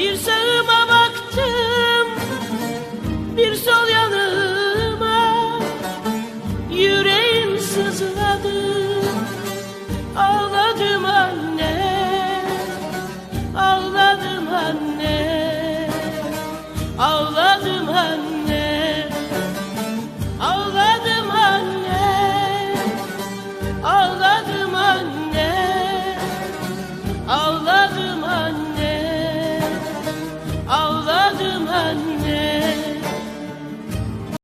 Bir sağıma baktım Bir sol yanıma. Yüreğim sızladı Ağladım anne Ağladım anne Ağladım anne Ağladım anne Ağladım anne Ağladım Ağladım anne.